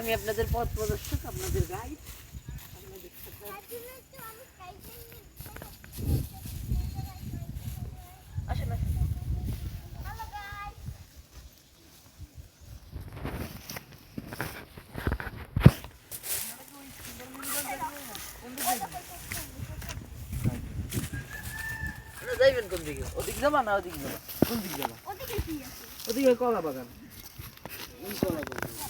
আমি আপনাদের পথ প্রদর্শক আপনাদের গাইড আপনাদের আসেন আসেন যাইবেন কোন দিকে? ওদিক যাবা না ওদিক যাবা? কোন দিক যাবা? ওদিকে কলা বাগান। কলা বাগান।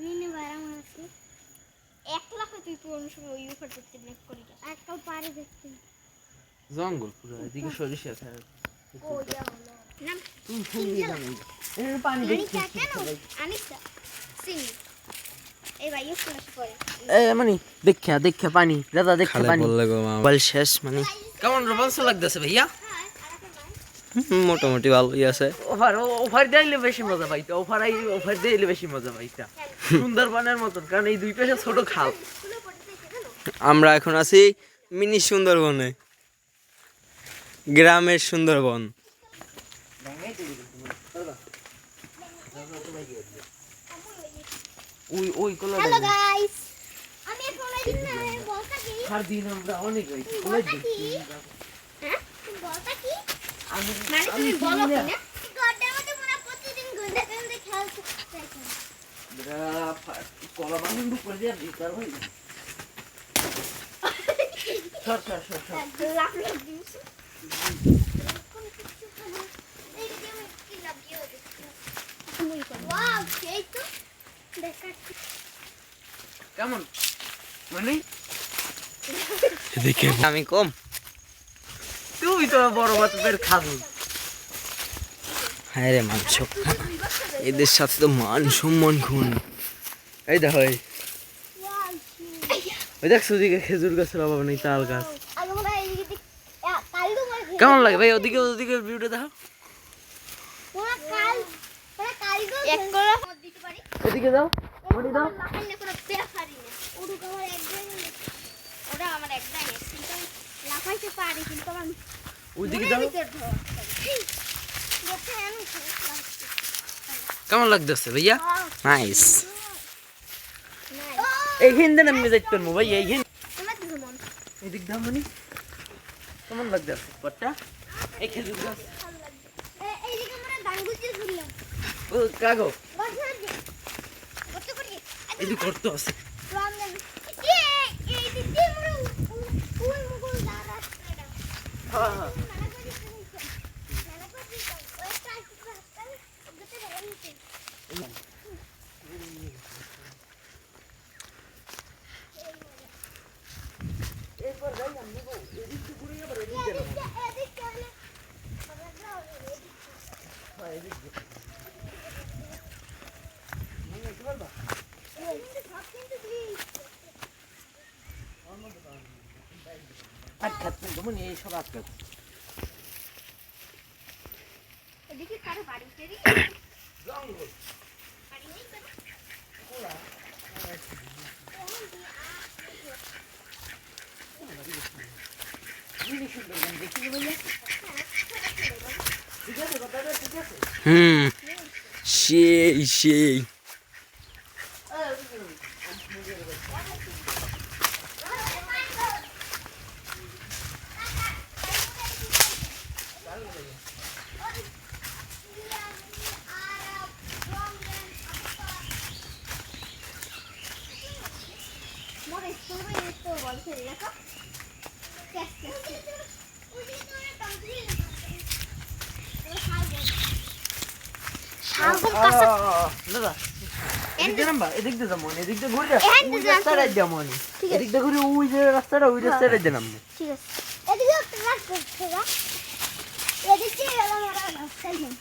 মিনি জঙ্গল দেখি পুরো এদিকে সরিষা খায় তুমি ফুল দিয়ে যাবে এর পানি দেখছি এ মানে দেখা দেখা পানি। দাদা দেখা পানি। বল শেষ মানে। কেমন রোমাঞ্চ লাগতেছে ভাইয়া? মোটামুটি ভালোই আছে। ওভার ওভার দিলে বেশি মজা পাইতা। ওভার আই ওভার দিলে বেশি মজা পাইতা। সুন্দরবনের মতন কারণ এই দুই পাশে ছোট খাল। আমরা এখন আছি মিনি সুন্দরবনে। গ্রামের সুন্দরবন। ওই ওই কোলা হ্যালো গাইস আমি এখন এই দিন বলতা কি? সার দিন আমরা অনেক হয়েছি বলতা কি? হ্যাঁ? বলতা কি? মানে আমি তুমি বলো চিনি কি না। না গড্ডার মধ্যে মনে প্রতিদিন খেলতে কলা দিয়ে বেকার সর সর সর সর। কোনো দেখাচ্ছি। কেমন? মানে? এদিকে। আমি কম। তুই তো বড় বাচ্চাদের খাবি। হ্যাঁ রে মাংস। এদের সাথে তো মান সম্মান খুন। এই দেখো ওই দেখ সুদিকে খেজুর গাছের অভাব নেই তাল গাছ। কেমন লাগে ভাই ওদিকে ওদিকে ভিউটা দেখো। ওরা কাল ওরা কালগো এক করে দিতে পারি ওদিকে যাও ওরা আমার একদম কিন্তু লাফাইতে পারি কিন্তু আমার ওইদিকে আমি লাগছে। কেমন লাগতেছে ভাইয়া? Nice nice. এই হিন্দে নামে যাইতে পারব ভাই এই হিন্দ তোমার কি মন? এদিক দাও মানে কেমন লাগতেছে পটটা এই খেজুর গাছ। দিয়ে কাগো। এদিক করতে আছে রাম জানি। এ, এইদিক দিয়ে আমরা উ- উ- উই মুকুল দা রাস্তাটা। হ্যাঁ হ্যাঁ মেলা করে দিয়েছে। মেলা করে দিয়েছে। ওই একটা আসছে রাস্তায়, ওটাতে মেলা নিচে। এরপর যাই আমি এদিক ঘুরে আবার এদিক এদিকে। হ্যাঁ, এদিক দিয়ে। মনে হচ্ছে পারবা? এদিকে সব কিন্তু ব্রিজ। আটকাত কিন্তু মনে এই সব আটকাত এদিকে কারও বাড়ি টাড়ি? জঙ্গল বাড়ি নেই কারও? জিনিস সুন্দরবন দেখিনি ভাইয়া ঠিক আছে। কথাটা ঠিক আছে হুম সেই সেই। এদিক দিয়ে নামবা এদিক দিয়ে যাব এদিক দিয়ে ঘুরে ওই দিয়ে রাস্তাটা যাব আমি ঠিক আছে। এদিক দিয়ে ঘুরে ওই যে রাস্তাটা ওই রাস্তাটা দিয়ে ঠিক আছে। এদিকে একটা রাস্তা এদিকে এলাম রাস্তা নেই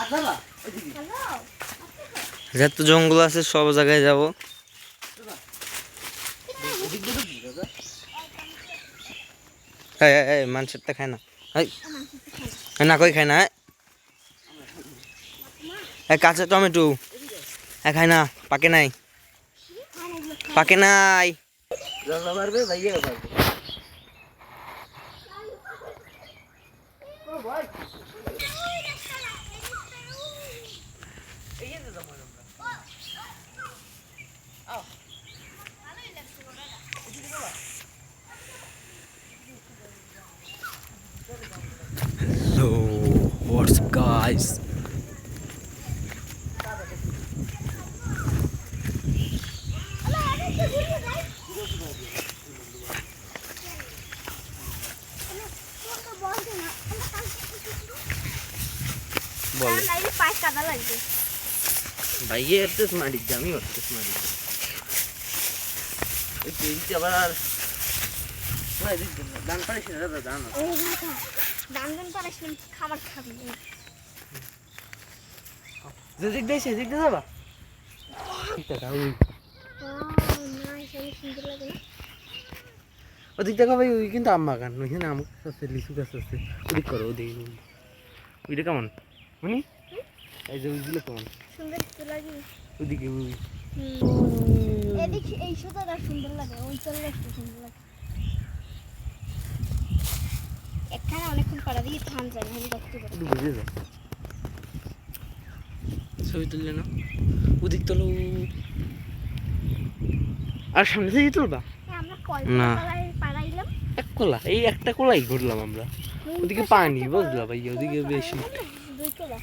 আর যাবা ওইদিকে। হ্যালো যত জঙ্গল আছে সব জায়গায় যাব ওদিক দিয়ে ঢুকবি দাদা এই এই, এই মানুষেরটা খায় না। এই, না কই খায় না। এই। কাঁচা টমেটো। এই খায় না পাকে নাই। পাকে নাই দাদা পারবে ভাইয়া পারবে ও ভাই এই যে দাদা মানে আমরা আও হ্যালো হোয়াটস গাইস হ্যালো আরে তো ঘুরে যাই তোকে বলতে না আমরা কালকে বল লাইলে পায়ে কাদা লাগবে ভাইয়ে এরতেস মারি আমি এরতেস মারি ওই পেন্টি আবার আর দেন দান পারিস না দাদা দান দাম করে খাবার খাবি। যে দিক দিয়ে সেদিক দিয়ে যাবা? ওদিক দেখা ভাই ওই কিন্তু আম বাগান ওইখানে আম গাছ আছে লিচু গাছ আছে। ওদিক করো ওদিক। ওইটা কেমন? শুনি এই যে ওইগুলো কেমন? সুন্দর তো লাগে ওদিকে এই সুন্দর লাগে ওই। চলে সুন্দর লাগে এখানে অনেকক্ষণ পাড়া দিয়ে থাম যায় না। বুঝে যাও ছবি তুললে না? ওদিক তোলো। আর সামনে থেকে তুলবা? না। এক কোলা এই একটা কোলাই ঘুরলাম আমরা। ওদিকে পানি বুঝলা ভাই ওদিকে বেশি। দুই কলা